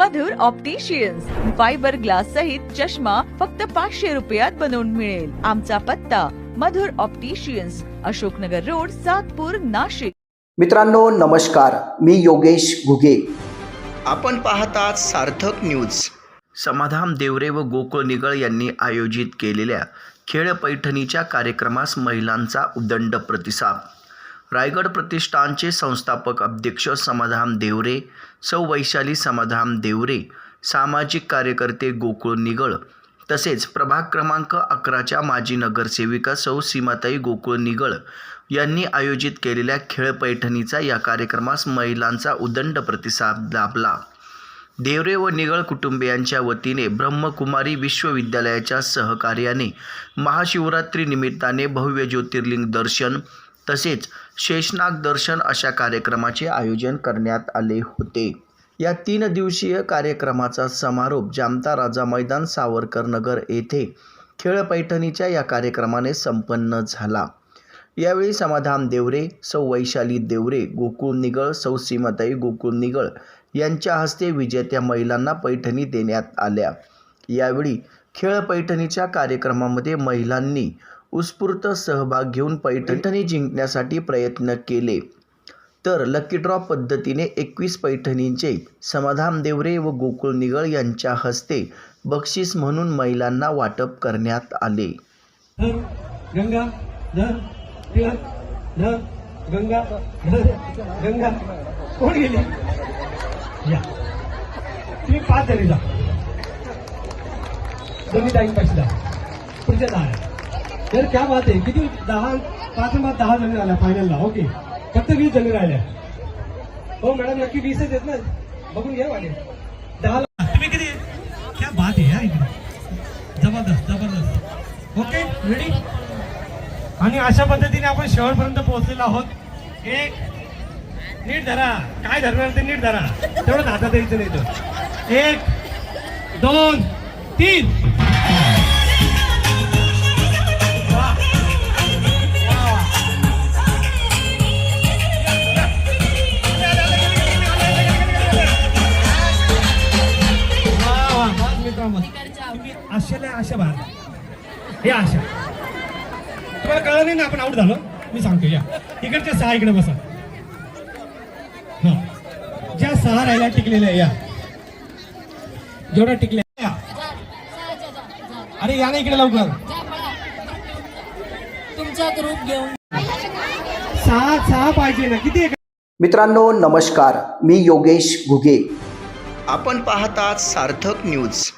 मधुर opticians fibre glass सहित चष्मा फक्त पाचशे रुपयात बनवून मिळेल. आमचा पत्ता मधुर ऑप्टिशियन्स अशोकनगर रोड सातपूर नाशिक. मित्रांनो नमस्कार. मी योगेश घुगे. आपण पाहतात सार्थक न्यूज समाधान देवरे व गोकुळ निगळ यांनी आयोजित केलेल्या खेळ पैठणीच्या कार्यक्रमास महिलांचा उदंड प्रतिसाद. रायगड प्रतिष्ठानचे संस्थापक अध्यक्ष समाधान देवरे सौ वैशाली समाधान देवरे सामाजिक कार्यकर्ते गोकुळ निगळ तसेच प्रभाग क्रमांक अकराच्या माजी नगरसेविका सौ सीमाताई गोकुळ निगळ यांनी आयोजित केलेल्या खेळ पैठणीचा या कार्यक्रमास महिलांचा उदंड प्रतिसाद लाभला. देवरे व निगळ कुटुंबियांच्या वतीने ब्रह्मकुमारी विश्वविद्यालयाच्या सहकार्याने महाशिवरात्री निमित्ताने भव्य ज्योतिर्लिंग दर्शन तसेच शेषनाग दर्शन अशा कार्यक्रमाचे आयोजन करण्यात आले होते. या तीन दिवसीय कार्यक्रमाचा समारोप जामता राजा मैदान सावरकर नगर येथे खेळ पैठणीच्या या कार्यक्रमाने संपन्न झाला. यावेळी समाधान देवरे सौ वैशाली देवरे गोकुळ निगळ सौ सीमाताई गोकुळ निगळ यांच्या हस्ते विजेत्या महिलांना पैठणी देण्यात आल्या. यावेळी खेळ पैठणीच्या कार्यक्रमामध्ये महिलांनी उत्स्फूर्त सहभाग घेऊन पैठणी जिंकण्यासाठी प्रयत्न केले. तर लकी ड्रॉ पद्धतीने एकवीस पैठणींचे समाधान देवरे व गोकुळ निगळ यांच्या हस्ते बक्षीस म्हणून महिलांना वाटप करण्यात आले. गंगा धर तिळक धर गंगा धर गंगा. कोण गेली? या. तुम्ही पाच जणी जा. दोन्ही टाईम पैसे जा पुढच्या तर क्या बात आहे किती दहा पाच आणि पाच दहा जणी राहिल्या फायनलला ओके फक्त वीस जणी राहिल्या. हो मॅडम नक्की वीसच आहेत ना? बघून घ्या वाले दहा तुम्ही किती क्या बात आहे या इकडे. जबरदस्त जबरदस्त. ओके रेडी आणि अशा पद्धतीने आपण शेवटपर्यंत पोहोचलेलो आहोत. एक नीट धरा. काय धरणार ते नीट धरा. तेवढं हातात द्यायचं नाही तर. एक दोन तीन. आशा बाहेर हे आशा. तुम्हाला कळलं नाही ना आपण आऊट झालो? मी सांगतो या. इकडच्या सहा इकडे बसा. हा. ज्या सहा राहिल्या टिकलेल्या या. जेवढ्या टिकल्या या. अरे या ना इकडे लवकर. तुमचा ग्रुप घेऊन. सहा सहा पाहिजे ना. किती? मित्रांनो नमस्कार. मी योगेश घुगे. आपण पाहतात सार्थक न्यूज